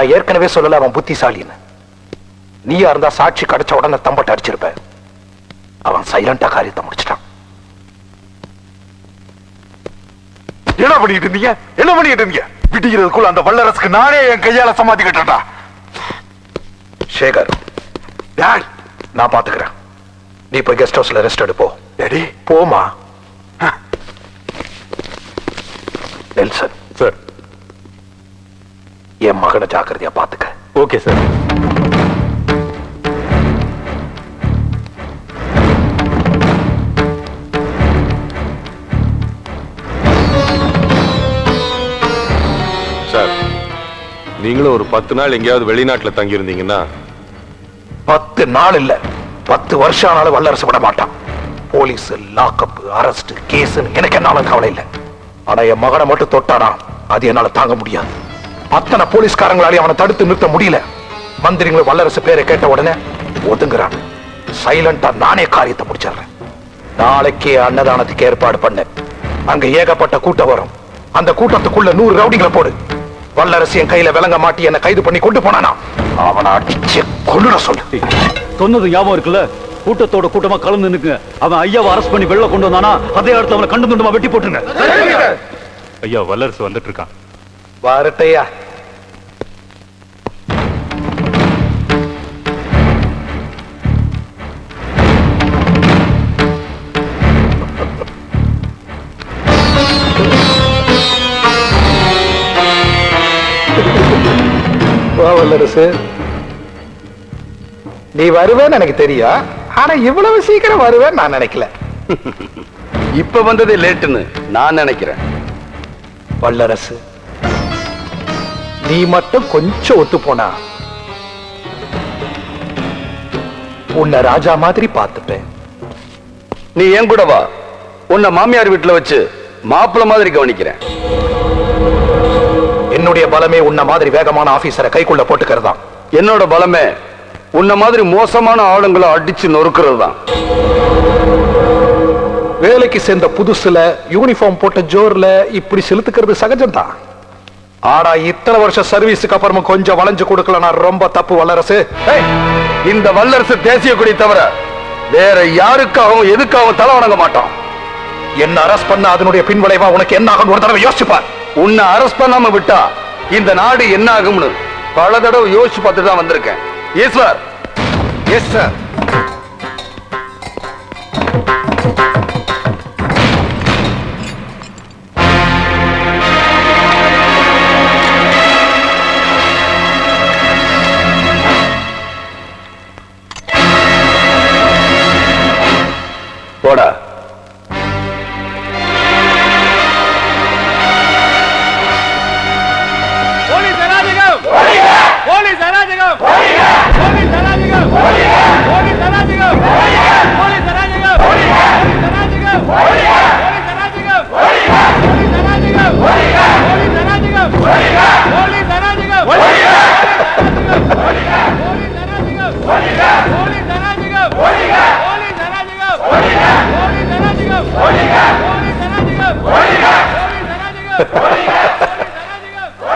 நான் ஏற்கனவே சொல்லல அவன் புத்திசாலின்னு. நீயா இருந்தா சாட்சி கிடைச்ச உடனே தம்பட்ட அடிச்சிருப்ப. அவன் சைலண்டா காரியத்தை முடிச்சிட்டான். என்ன பண்ணிட்டு இருந்தீங்க? என்ன பண்ணிட்டு இருந்தீங்க? விடிகிறதுக்குள்ள அந்த வல்லரசுக்கு நானே என் கையால சமாதி கட்டா சேகர் நான் பாத்துக்கிறேன். நீ போய் கெஸ்ட் ஹவுஸ்ல ரெஸ்ட் எடுப்போ. டாடி போமா நெல்சன் சார் என் மகனை ஜாக்கிரதையா பாத்துக்க. ஓகே சார் சார் நீங்களும் ஒரு பத்து நாள் எங்கேயாவது வெளிநாட்டுல தங்கி இருந்தீங்கன்னா பத்து நாள் இல்ல. பத்து வருஷம் ஆனாலும் வல்லரசு விட மாட்டான். போலீஸ் லாக்அப் அரெஸ்ட் கேஸ் எனக்கு என்னாலும் கவலை இல்லை. ஆனா என் மகனை மட்டும் தொட்டானா அது என்னால தாங்க முடியாது. அத்தனை போலீஸ்காரங்களாலே அவனை தடுத்து நிறுத்த முடியல. மந்திரிகள் வல்லரசு பேரை கேட்ட உடனே ஒதுங்குறான். சைலண்டா நானே காரியத்தை முடிச்சிடுறேன். நாளைக்கே அன்னதானத்துக்கு ஏற்பாடு பண்ண. அங்க ஏகப்பட்ட கூட்டம் வரும். அந்த கூட்டத்துக்குள்ள நூறு ரவுடிகளை போடு. வல்லரசு என் கையில விளங்க மாட்டி என்னை கைது பண்ணி கொண்டு போனானா? அவனை அடிச்சு கொள்ளுட சொல்லு. சொன்னது ஞாபகம் இருக்குல்ல? கூட்டத்தோட கூட்டமா கலந்து நிக்குங்க அவன் ஐயாவை அரெஸ்ட் பண்ணி வெளில கொண்டு வந்தானா? அதே இடத்துல அவனை கண்டு துண்டமா வெட்டி போட்டுருங்க. ஐயா வல்லரசு வந்துட்டு இருக்கான். வரட்டையா வல்லரசு நீ வருவேன்னு எனக்கு தெரியும் ஆனா இவ்வளவு சீக்கிரம் வருவேன்னு நான் நினைக்கல இப்ப வந்ததே லேட்டுன்னு நான் நினைக்கிறேன் வல்லரசு நீ மட்டும் கொஞ்சம் ஒத்து போனா உன்னை ராஜா மாதிரி பார்த்துப்பேன். நீ என் கூட வா? உன்னை மாமியார் வீட்டுல வச்சு மாப்பிள்ள மாதிரி கவனிக்கிறேன். என்னுடைய பலமே உன்ன மாதிரி வேகமான ஆபீசரை கைக்குள்ள போட்டுக்கிறதா என்னோட பலமே உன்ன மாதிரி மோசமான ஆளுங்களை அடிச்சு நொறுக்கிறது தான் வேலைக்கு சேர்ந்த புதுசுல யூனிஃபார்ம் போட்ட ஜோர்ல இப்படி செலுத்துக்கிறது சகஜம்தான். ஆனா இத்தனை வருஷம் சர்வீஸுக்கு அப்புறமும் கொஞ்சம் வளைஞ்சு கொடுக்கல ரொம்ப தப்பு வல்லரசு. இந்த வல்லரசு தேசிய கொடி தவிர வேற யாருக்காகவும் எதுக்காகவும் தலை வணங்க மாட்டோம் என்ன அரஸ்ட் பண்ண அதனுடைய பின்விளைவா உனக்கு என்ன ஆகும் ஒரு தடவை யோசிச்சு உன்னை அரஸ்ட் பண்ணாம விட்டா இந்த நாடு என்ன ஆகும்னு பல தடவை யோசிச்சு பார்த்துட்டு தான் வந்திருக்கேன் ஈஸ்வர் எஸ் சார்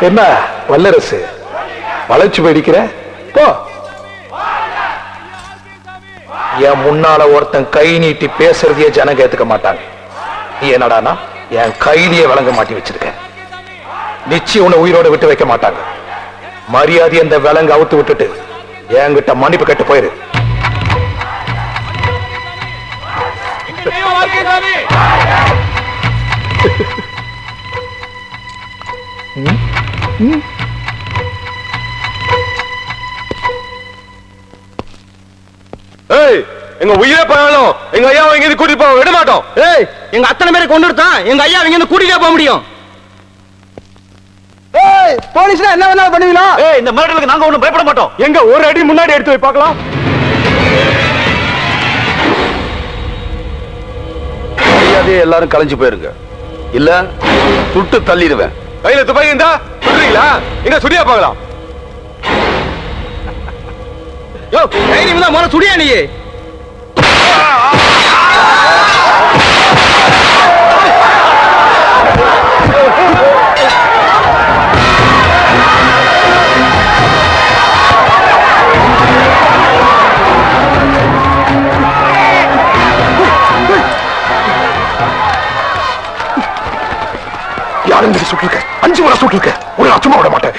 என்ன வல்லரசு? வளைச்சு போயிடிக்கிற? போ. என் முன்னால ஒருத்தன் கை நீட்டி பேசுறதையே ஜனங்க ஏத்துக்க மாட்டாங்க நீ என்னடானா என் கையிலேயே விளங்க மாட்டி வச்சிருக்க. நிச்சயம் உன்னை உயிரோட விட்டு வைக்க மாட்டாங்க. மரியாதை அந்த விலங்கு அவுத்து விட்டுட்டு என்கிட்ட மன்னிப்பு கட்டு போயிரு. வாழ்க்கை ஏய் எங்க உயிரே போனாலும் எங்க ஐயாவை எங்க கூட்டிட்டு போக விட மாட்டோம். ஏய் எங்க அத்தனை பேரை கொண்டு தான் எங்க ஐயா இங்க இருந்து கூட்டிட்டே போக முடியும். ஏய் போலீஸ்ல என்ன வேணாலும் பண்ணுவீங்களா? ஏய் இந்த மிரட்டலுக்கு நாங்க ஒண்ணும் பயப்பட மாட்டோம். எங்க ஒரு அடி முன்னாடி எடுத்து போய் பார்க்கலாம். மரியாதையே எல்லாரும் கலைஞ்சு போயிருங்க. இல்ல சுட்டு தள்ளிடுவேன். கையில துப்பாக்கி இருந்தா சொல்றீங்களா எங்க சுடியா பார்க்கலாம். யோ தைரியம் தான் மோன சுடியா நீ. யாரும் சுட்டிருக்க? அஞ்சு மொழ சுட்டிருக்க.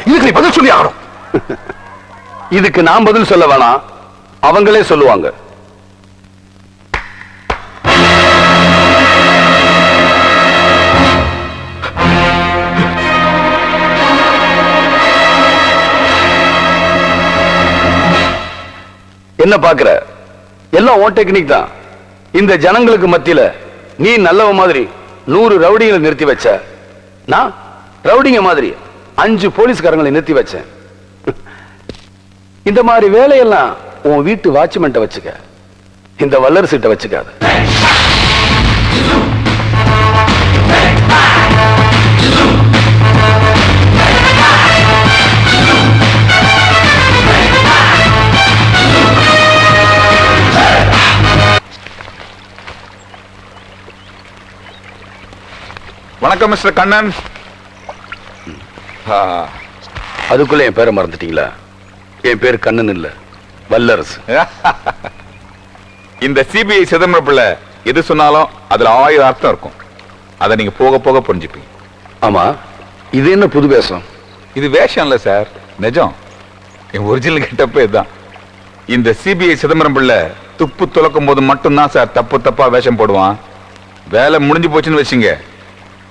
இதுக்கு நீ பதில் சொல்லி ஆகணும் இதுக்கு நான் பதில் சொல்ல வேணாம் அவங்களே சொல்லுவாங்க. என்ன பாக்குற எல்லாம் ஓ டெக்னிக் தான். இந்த ஜனங்களுக்கு மத்தியில நீ நல்லவ மாதிரி நூறு ரவுடிங்களை நிறுத்தி வச்ச. நான் ரவுடிங்க மாதிரி. அஞ்சு போலீஸ்காரங்களை நிறுத்தி வச்சேன். இந்த மாதிரி வேலையெல்லாம் உன் வீட்டு வாட்ச்மேன்ட்ட வச்சுக்க. இந்த வல்லரசிட்ட வச்சுக்காத. வணக்கம் மிஸ்டர் கண்ணன். அதுக்குள்ள என் பேரை மறந்துட்டீங்களா? என் பேர் கண்ணன் இல்ல வல்லரசு. இந்த சிபிஐ சிதம்பரம் பிள்ளை எது சொன்னாலும் அதுல ஆயிரம் அர்த்தம் இருக்கும். அதை நீங்க போக போக புரிஞ்சுப்பீங்க. ஆமா இது என்ன புது வேஷம்? இது வேஷம் இல்ல சார் நிஜம். என் ஒரிஜினல் கெட்டப்பே இதுதான். இந்த சிபிஐ சிதம்பரம் பிள்ளை துப்பு துலக்கும் போது மட்டும்தான் சார் தப்பு தப்பா வேஷம் போடுவான். வேலை முடிஞ்சு போச்சுன்னு வச்சுங்க.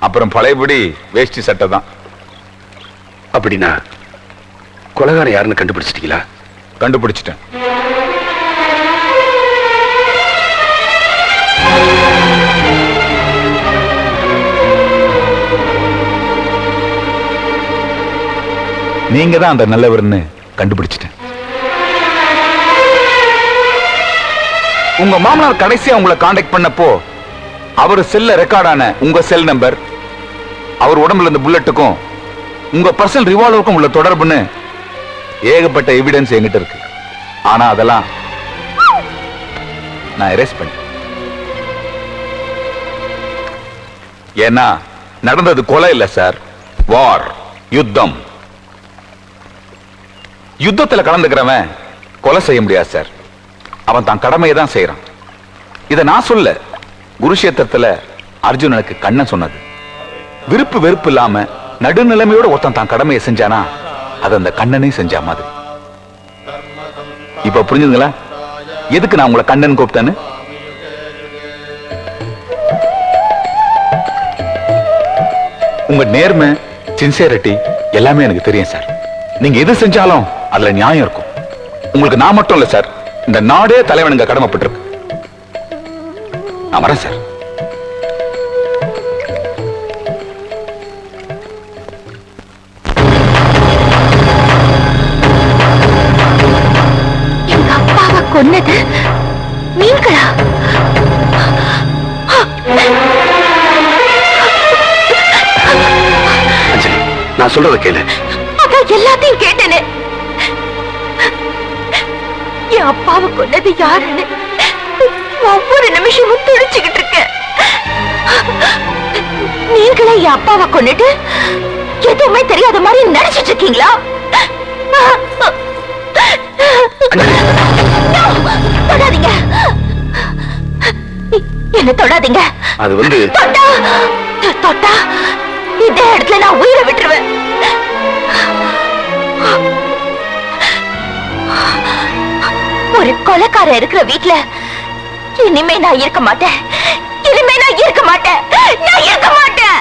அப்புறம் பழையபடி வேஷ்டி சட்டை தான். அப்படின்னா கொலகாரம் யாருன்னு கண்டுபிடிச்சிட்டீங்களா? கண்டுபிடிச்சிட்டேன். நீங்க தான் அந்த நல்லவர்னு கண்டுபிடிச்சிட்டேன். உங்க மாமனார் கடைசியா உங்களை காண்டாக்ட் பண்ணப்போ அவர் செல்ல ரெக்கார்டான உங்க செல் நம்பர் அவர் உடம்புல இருந்த புல்லட்டுக்கும் உங்க பர்சனல் ரிவால்வருக்கும் உள்ள தொடர்புன்னு ஏகப்பட்ட எவிடன்ஸ் என்கிட்ட இருக்கு. ஆனா அதெல்லாம் நான் எரேஸ் பண்ணேன் ஏன்னா நடந்தது கொலை இல்ல சார் வார் யுத்தம். யுத்தத்துல கலந்துக்கிறவன் கொலை செய்ய முடியாது சார் அவன் தான் கடமையை தான் செய்யறான். இதை நான் சொல்ல குருஷேத்திரத்துல அர்ஜுனனுக்கு கண்ணன் சொன்னது. விருப்பு வெறுப்பு இல்லாம நடுநிலைமையோட ஒருத்தன் தான் கடமையை செஞ்சானா அது அந்த கண்ணனே செஞ்சா மாதிரி. இப்ப புரிஞ்சுதுங்களா? எதுக்கு நான் உங்களை கண்ணன் கூப்பிட்டேன்னு? உங்க நேர்மை சின்சியரிட்டி எல்லாமே எனக்கு தெரியும் சார். நீங்க எது செஞ்சாலும் அதுல நியாயம் இருக்கும். உங்களுக்கு நான் மட்டும் இல்ல சார். இந்த நாடே தலைவனுங்க கடமைப்பட்டிருக்கு. நான் வரேன் சார். கொன்னது நீங்களா அஞ்சலி நான் சொல்றத கேளு. அதான் எல்லாத்தையும் கேட்டேனே. என் அப்பாவை கொன்னது யாருன்னு ஒவ்வொரு நிமிஷமும் துடிச்சுக்கிட்டு இருக்கேன். நீங்களே என் அப்பாவை கொன்னுட்டு எதுவுமே தெரியாத மாதிரி நடிச்சிட்டு இருக்கீங்களா? தொடாதீங்க. அது வந்து தொட்டா தொட்டா இதே இடத்துல நான் உயிரை விட்டுருவேன். ஒரு கொலைக்காரன் இருக்கிற வீட்டுல இனிமே நான் இருக்க மாட்டேன். இனிமே நான் இருக்க மாட்டேன். நான் இருக்க மாட்டேன்.